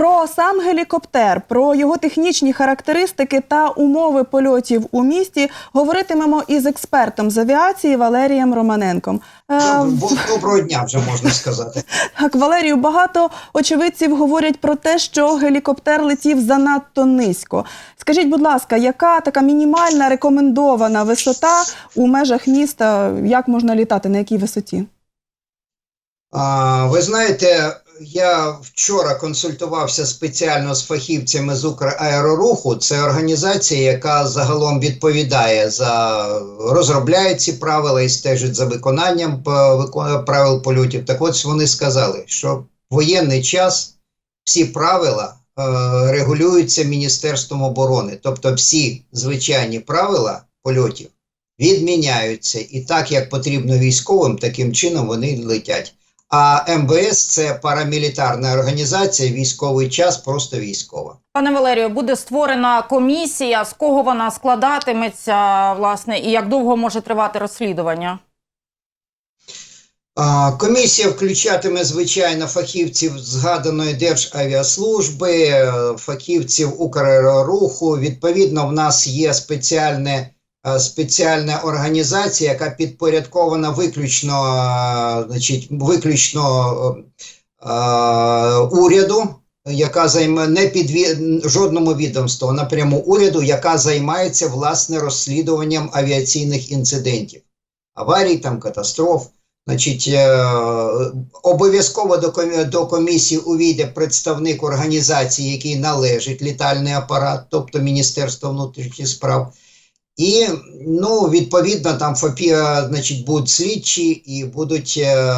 Про сам гелікоптер, про його технічні характеристики та умови польотів у місті говоритимемо із експертом з авіації Валерієм Романенком. Е, Доброго дня вже можна сказати. Так, Валерію, багато очевидців говорять про те, що гелікоптер летів занадто низько. Скажіть, будь ласка, яка така мінімальна рекомендована висота у межах міста? Як можна літати? На якій висоті? А, ви знаєте, я вчора консультувався спеціально з фахівцями з Украероруху. Це організація, яка загалом відповідає за розробляє ці правила і стежить за виконанням е, правил польотів. Так от вони сказали, що в воєнний час всі правила е, регулюються Міністерством оборони, тобто всі звичайні правила польотів відміняються, і так як потрібно військовим, таким чином вони летять. А МВС це парамілітарна організація, військовий час просто військова. Пане Валерію, буде створена комісія. З кого вона складатиметься, власне, і як довго може тривати розслідування? Комісія включатиме звичайно фахівців згаданої Державіаслужби, фахівців Укрруху. Відповідно, в нас є спеціальне, спеціальна організація, яка підпорядкована виключно, е, значить, виключно е, е, уряду. Яка займе не під жодному відомству, напряму уряду, яка займається власне розслідуванням авіаційних інцидентів, аварій, там катастроф. Значить, е, обов'язково до, до комісії увійде представник організації, який належить літальний апарат, тобто Міністерство внутрішніх справ. І ну, відповідно, там ФОПІ, значить, будуть слідчі і будуть, е,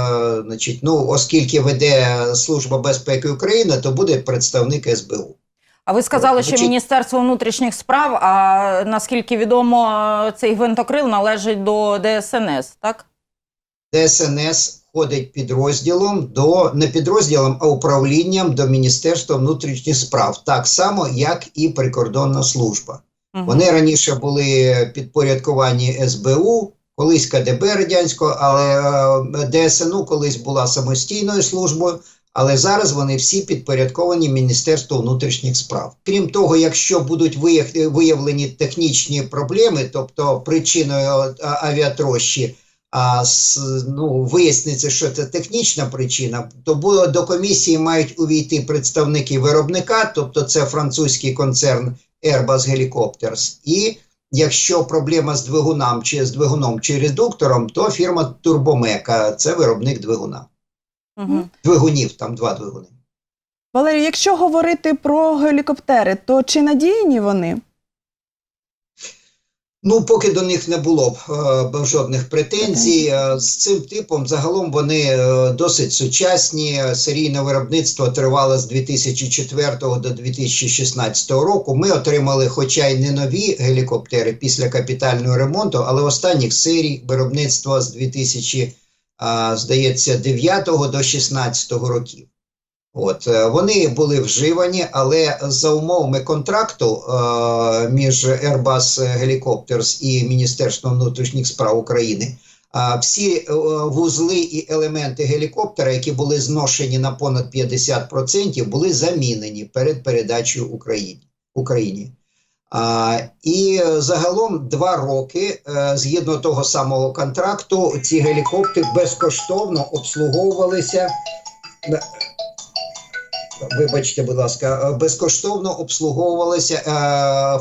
значить, ну, оскільки веде Служба безпеки України, то буде представник СБУ. А ви сказали, що Міністерство внутрішніх справ, а наскільки відомо, цей гвинтокрил належить до ДСНС, так? ДСНС входить підрозділом до не підрозділом, а управлінням до Міністерства внутрішніх справ, так само, як і прикордонна служба. Вони раніше були підпорядковані СБУ, колись КДБ радянського, але е, ДСНУ колись була самостійною службою. Але зараз вони всі підпорядковані Міністерству внутрішніх справ. Крім того, якщо будуть виявлені технічні проблеми, тобто причиною е, авіатрощі, а ну, виясниться, що це технічна причина, то до комісії мають увійти представники виробника, тобто це французький концерн Airbus Helicopters, і якщо проблема з двигуном чи з двигуном чи редуктором, то фірма Турбомека, це виробник двигуна. Угу. Двигунів, там два двигуни. Валерій, якщо говорити про гелікоптери, то чи надійні вони? Ну, поки до них не було б е, жодних претензій. Е, з цим типом загалом вони е, досить сучасні. Серійне виробництво тривало з 2004 до 2016 року. Ми отримали, хоча й не нові гелікоптери після капітального ремонту, але останніх серій виробництва з 2000, е, здається, 9 до 16 років. От е, вони були вживані, але за умовами контракту е, між Airbus Helicopters і Міністерством внутрішніх справ України. А всі е, вузли і елементи гелікоптера, які були зношені на понад 50%, були замінені перед передачею Україні. Україні. А, і е, загалом два роки, е, згідно того самого контракту, ці гелікоптери безкоштовно обслуговувалися. Вибачте, будь ласка, е, безкоштовно обслуговувалися е,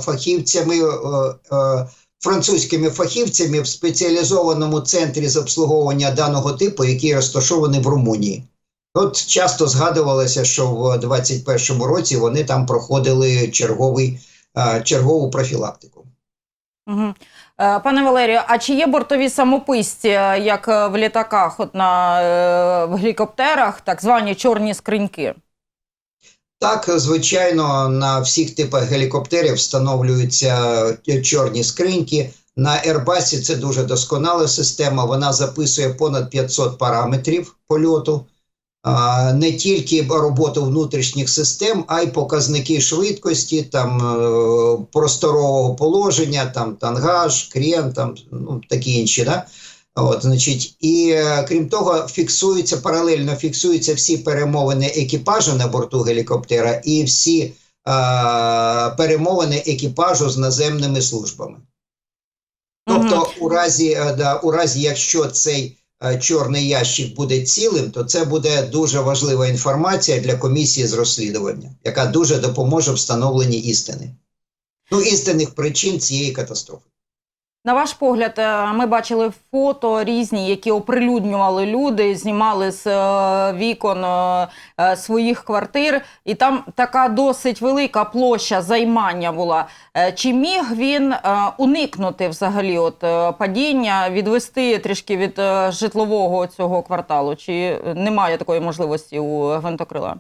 фахівцями, е, е, французькими фахівцями в спеціалізованому центрі з обслуговування даного типу, який розташований в Румунії. От часто згадувалося, що в 2021 році вони там проходили черговий, е, чергову профілактику. Е, Пане Валерію, а чи є бортові самописці, як в літаках, от на в гелікоптерах, так звані чорні скриньки? Так, звичайно, на всіх типах гелікоптерів встановлюються чорні скриньки. На Airbus це дуже досконала система. Вона записує понад 500 параметрів польоту. Не тільки роботу внутрішніх систем, а й показники швидкості, там е, просторового положення, там тангаж, крен, там ну такі інші. Да? От, значить, і е, крім того, фіксуються паралельно фіксуються всі перемовини екіпажу на борту гелікоптера і всі е, перемовини екіпажу з наземними службами. Тобто, у разі, е, да, у разі, якщо цей е, чорний ящик буде цілим, то це буде дуже важлива інформація для комісії з розслідування, яка дуже допоможе встановленні істини. Ну, істинних причин цієї катастрофи. На ваш погляд, е, ми бачили фото різні, які оприлюднювали люди, знімали з е, вікон е, своїх квартир, і там така досить велика площа займання була. Чи міг він уникнути взагалі от падіння, відвести трішки від житлового цього кварталу? Чи немає такої можливості у гвинтокрила?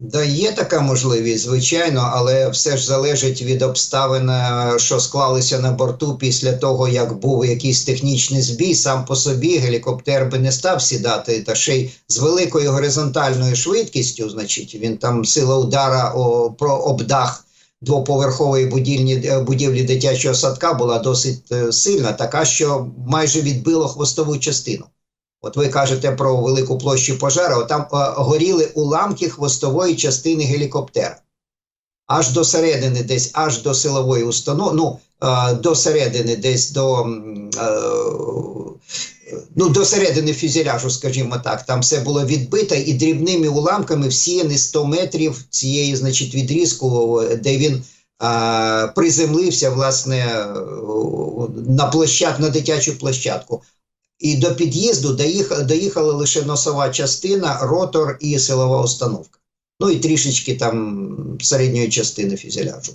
Да, є така можливість, звичайно, але все ж залежить від обставин, е, що склалися на борту після того, як був якийсь технічний збій. Сам по собі гелікоптер би не став сідати, та ще й з великою горизонтальною швидкістю. Значить, він там сила удара о, про обдах двоповерхової будівлі, е, будівлі дитячого садка була досить е, сильна, така, що майже відбило хвостову частину. От ви кажете про велику площу пожежу, там е, горіли уламки хвостової частини гелікоптера. Аж до середини, десь аж до силової установи, ну, е, до середини, десь до, е, ну, до середини фюзеляжу, скажімо так, там все було відбито і дрібними уламками всіяні 100 метрів цієї, значить, відрізку, де він е, приземлився, власне, на площад, на дитячу площадку. І до під'їзду доїхала лише носова частина, ротор і силова установка. Ну і трішечки там середньої частини фюзеляжу.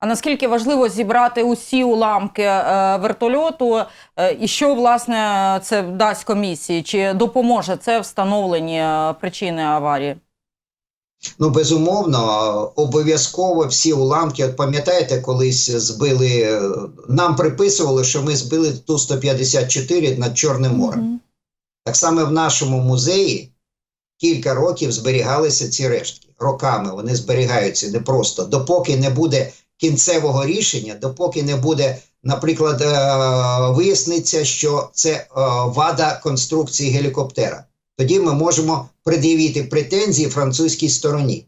А наскільки важливо зібрати усі уламки е, вертольоту, е, і що власне це дасть комісії? Чи допоможе це встановленні е, причини аварії? Ну, безумовно, обов'язково всі уламки. От пам'ятаєте, колись збили, нам приписували, що ми збили Ту-154 над Чорним морем. Мгм. Так само в нашому музеї кілька років зберігалися ці рештки. Роками вони зберігаються не просто. Допоки не буде кінцевого рішення, допоки не буде, наприклад, е, виясниться, що це е, вада конструкції гелікоптера. Тоді ми можемо пред'явити претензії французькій стороні.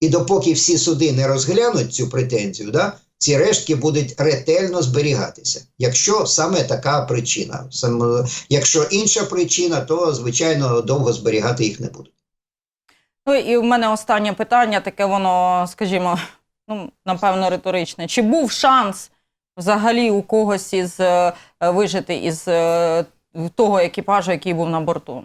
І допоки всі суди не розглянуть цю претензію, да, ці рештки будуть ретельно зберігатися. Якщо саме така причина, саме, якщо інша причина, то звичайно довго зберігати їх не будуть. Ну і в мене останнє питання, таке воно, скажімо, ну напевно, риторичне. Чи був шанс взагалі у когось із е, вижити із е, того екіпажу, який був на борту?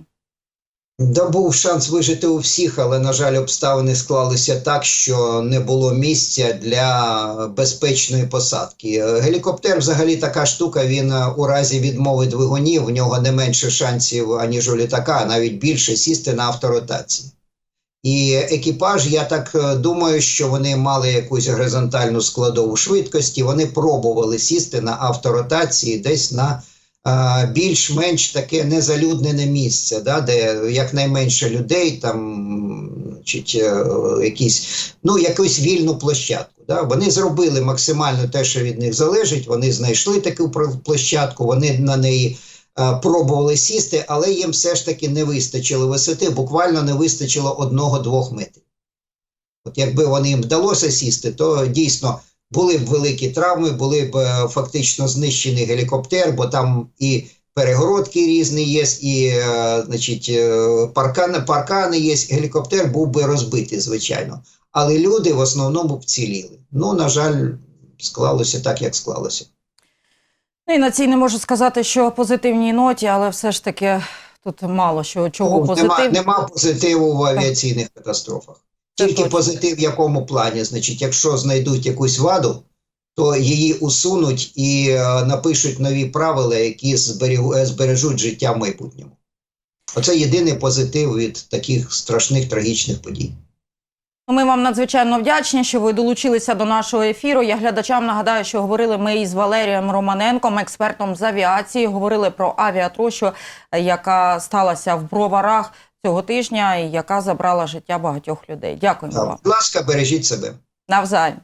Да, був шанс вижити у всіх, але, на жаль, обставини склалися так, що не було місця для безпечної посадки. Гелікоптер взагалі така штука, він е, у разі відмови двигунів, в нього не менше шансів, аніж у літака, а навіть більше сісти на авторотації. І екіпаж, я так е, думаю, що вони мали якусь горизонтальну складову швидкості. Вони пробували сісти на авторотації десь на більш-менш таке незалюднене місце, да, де якнайменше людей, там значить, е, якісь, ну, якусь вільну площадку. Да. Вони зробили максимально те, що від них залежить. Вони знайшли таку площадку, вони на неї е, пробували сісти, але їм все ж таки не вистачило висоти, буквально не вистачило одного-двох метрів. От якби вони їм вдалося сісти, то дійсно були б великі травми, були б е, фактично знищений гелікоптер, бо там і перегородки різні є, і е, значить, е, паркани, паркани є. Гелікоптер був би розбитий, звичайно. Але люди в основному б ціліли. Ну, на жаль, склалося так, як склалося. Ну і на цій не можу сказати, що позитивній ноті, але все ж таки тут мало що чого Ну, позитив. Нема, нема позитиву в авіаційних катастрофах. Тільки позитив в якому плані? Значить, якщо знайдуть якусь ваду, то її усунуть і е, напишуть нові правила, які зберіг- е, збережуть життя в майбутньому. Оце єдиний позитив від таких страшних трагічних подій. Ну, Ми вам надзвичайно вдячні, що ви долучилися до нашого ефіру. Я глядачам нагадаю, що говорили ми із Валерієм Романенком, експертом з авіації. Говорили про авіатрощу, яка сталася в броварах цього тижня яка забрала життя багатьох людей. Дякуємо вам Будь ласка, бережіть себе. навзаєм.